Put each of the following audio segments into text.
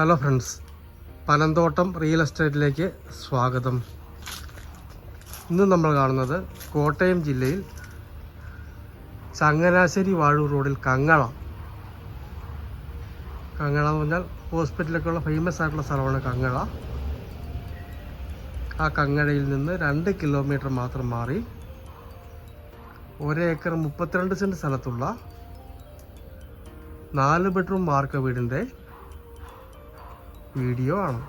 Hello friends Panamthottam real എസ്റ്റേറ്റിലേക്ക് സ്വാഗതം. ഇന്ന് നമ്മൾ കാണുന്നത് കോട്ടയം ജില്ലയിൽ ചങ്ങനാശ്ശേരി വാഴൂർ റോഡിൽ കങ്ങള. കങ്ങള എന്ന് പറഞ്ഞാൽ ഹോസ്പിറ്റലൊക്കെ ഉള്ള ഫേമസ് ആയിട്ടുള്ള സ്ഥലമാണ് കങ്ങള. ആ കങ്ങഴയിൽ നിന്ന് രണ്ട് കിലോമീറ്റർ മാത്രം മാറി ഒരേക്കർ മുപ്പത്തിരണ്ട് സെന്റ് സ്ഥലത്തുള്ള നാല് ബെഡ്റൂം വാർക്ക വീടിന്റെ വീഡിയോ ആണ്.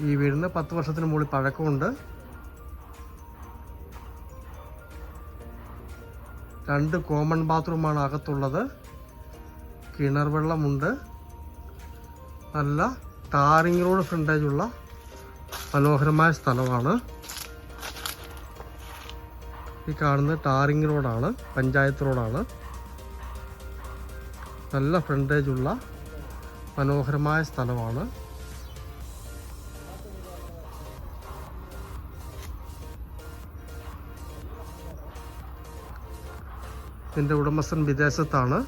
ഈ വീടിന് പത്ത് വർഷത്തിന് മുകളിൽ പഴക്കമുണ്ട്. രണ്ട് കോമൺ ബാത്റൂമാണ് അകത്തുള്ളത്. കിണർ വെള്ളമുണ്ട്. നല്ല ടാറിംഗ് റോഡ് ഫ്രണ്ടേജുള്ള മനോഹരമായ സ്ഥലമാണ്. ഈ കാണുന്നത് ടാറിംഗ് റോഡാണ് പഞ്ചായത്ത് റോഡാണ്. നല്ല ഫ്രണ്ടേജ് ഉള്ള മനോഹരമായ സ്ഥലമാണ്. ഇതിന്റെ ഉടമസ്ഥൻ വിദേശത്താണ്.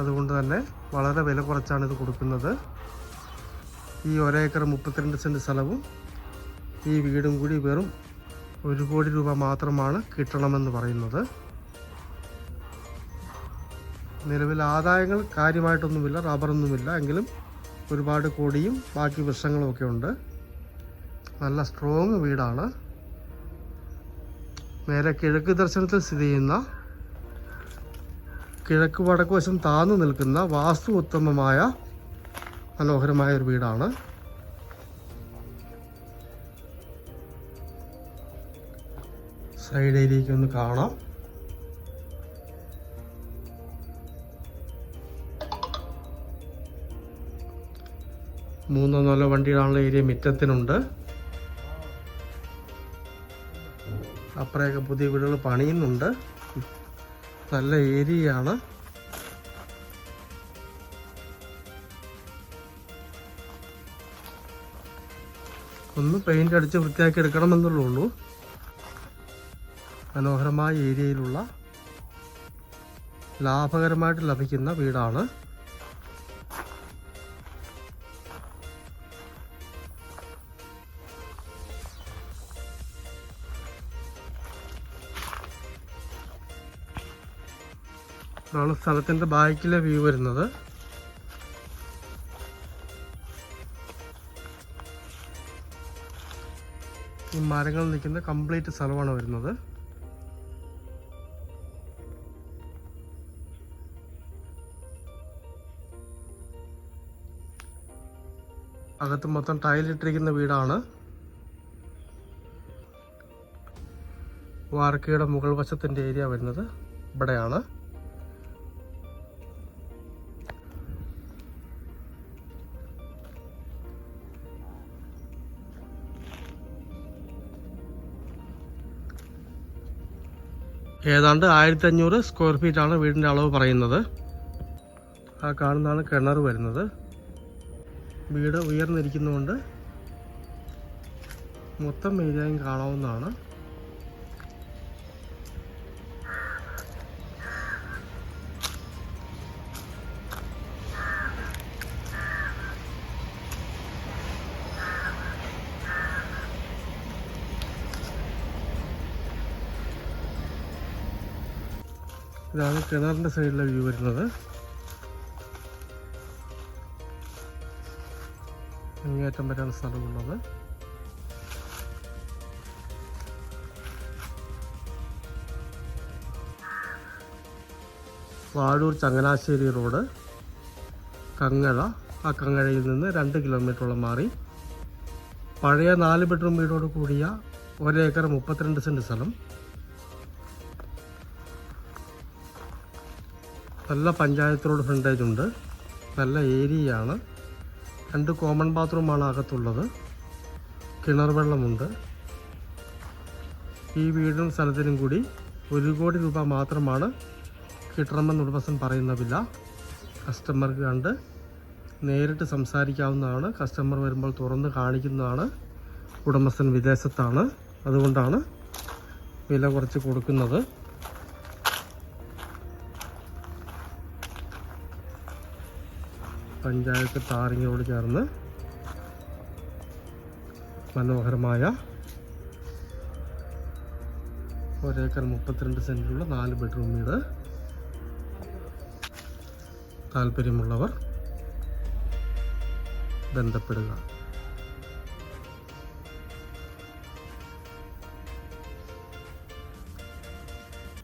അതുകൊണ്ട് തന്നെ വളരെ വില കുറച്ചാണ് ഇത് കൊടുക്കുന്നത്. ഈ ഒരേക്കർ മുപ്പത്തിരണ്ട് സെന്റ് സ്ഥലവും ഈ വീടും കൂടി വെറും ഒരു കോടി രൂപ മാത്രമാണ് കിട്ടണമെന്ന് പറയുന്നത്. നിലവിൽ ആദായങ്ങൾ കാര്യമായിട്ടൊന്നുമില്ല റബ്ബറൊന്നുമില്ല. എങ്കിലും ഒരുപാട് കൊടിയും ബാക്കി വൃക്ഷങ്ങളുമൊക്കെ ഉണ്ട്. നല്ല സ്ട്രോങ് വീടാണ്. നേരെ കിഴക്ക് ദർശനത്തിൽ സ്ഥിതി ചെയ്യുന്ന കിഴക്ക് വടക്ക് വശം താന്നു നിൽക്കുന്ന വാസ്തു ഉത്തമമായ മനോഹരമായ ഒരു വീടാണ്. സൈഡ് ഏരിയയ്ക്ക് ഒന്ന് കാണാം. മൂന്നോ നാലോ വണ്ടികളാണുള്ള ഏരിയ മിറ്റത്തിനുണ്ട്. അപ്പുറയൊക്കെ പുതിയ വീടുകൾ പണിയുന്നുണ്ട്. നല്ല ഏരിയയാണ്. ഒന്ന് പെയിന്റ് അടിച്ച് വൃത്തിയാക്കി എടുക്കണമെന്നുള്ളൂ ഉള്ളൂ. മനോഹരമായ ഏരിയയിലുള്ള ലാഭകരമായിട്ട് ലഭിക്കുന്ന വീടാണ്. ഇതാണ് സ്ഥലത്തിന്റെ ബാക്കിലെ വ്യൂ വരുന്നത്. ഈ മരങ്ങൾ നിൽക്കുന്ന കംപ്ലീറ്റ് സ്ഥലമാണ് വരുന്നത്. അകത്ത് മൊത്തം ടൈലിട്ടിരിക്കുന്ന വീടാണ്. വാർക്കയുടെ മുകൾ വശത്തിന്റെ ഏരിയ വരുന്നത്. ഇവിടെയാണ്. ഏതാണ്ട് ആയിരത്തി അഞ്ഞൂറ് സ്ക്വയർ ഫീറ്റ് ആണ് വീടിന്റെ അളവ് പറയുന്നത്. ആ കാണുന്നതാണ് കിണർ വരുന്നത്. വീട് ഉയർന്നിരിക്കുന്നതുകൊണ്ട് മൊത്തം ഏരിയയും കാണാവുന്നതാണ്. ഇതാണ് കിണറിന്റെ സൈഡിലെ വ്യൂ വരുന്നത്. അങ്ങേറ്റം വരെയാണ് സ്ഥലമുള്ളത്. വാഴൂർ ചങ്ങനാശ്ശേരി റോഡ് കങ്ങഴ. ആ കങ്ങഴയിൽ നിന്ന് രണ്ട് കിലോമീറ്ററോളം മാറി. പഴയ നാല് ബെഡ്റൂം വീടോട് കൂടിയ ഒരേക്കർ മുപ്പത്തിരണ്ട് സെന്റ് സ്ഥലം. നല്ല പഞ്ചായത്ത് റോഡ് ഫ്രണ്ടേജ് ഉണ്ട്. നല്ല ഏരിയയാണ്. രണ്ട് കോമൺ ബാത്റൂമാണ് അകത്തുള്ളത്. കിണർ വെള്ളമുണ്ട്. ഈ വീടും സ്ഥലത്തിനും കൂടി ഒരു കോടി രൂപ മാത്രമാണ് കിട്ടണമെന്ന് ഉടമസ്ഥൻ പറയുന്ന വില കസ്റ്റമർക്ക് കണ്ട് നേരിട്ട് സംസാരിക്കാവുന്നതാണ്. കസ്റ്റമർ വരുമ്പോൾ തുറന്ന് കാണിക്കുന്നതാണ്. ഉടമസ്ഥൻ വിദേശത്താണ്. അതുകൊണ്ടാണ് വില കുറച്ച് കൊടുക്കുന്നത്. പഞ്ചായത്ത് ടാറിങ്ങിനോട് ചേർന്ന് മനോഹരമായ ഒരേക്കർ മുപ്പത്തിരണ്ട് സെന്റിലുള്ള നാല് ബെഡ്റൂം വീട്. താല്പര്യമുള്ളവർ ബന്ധപ്പെടുക.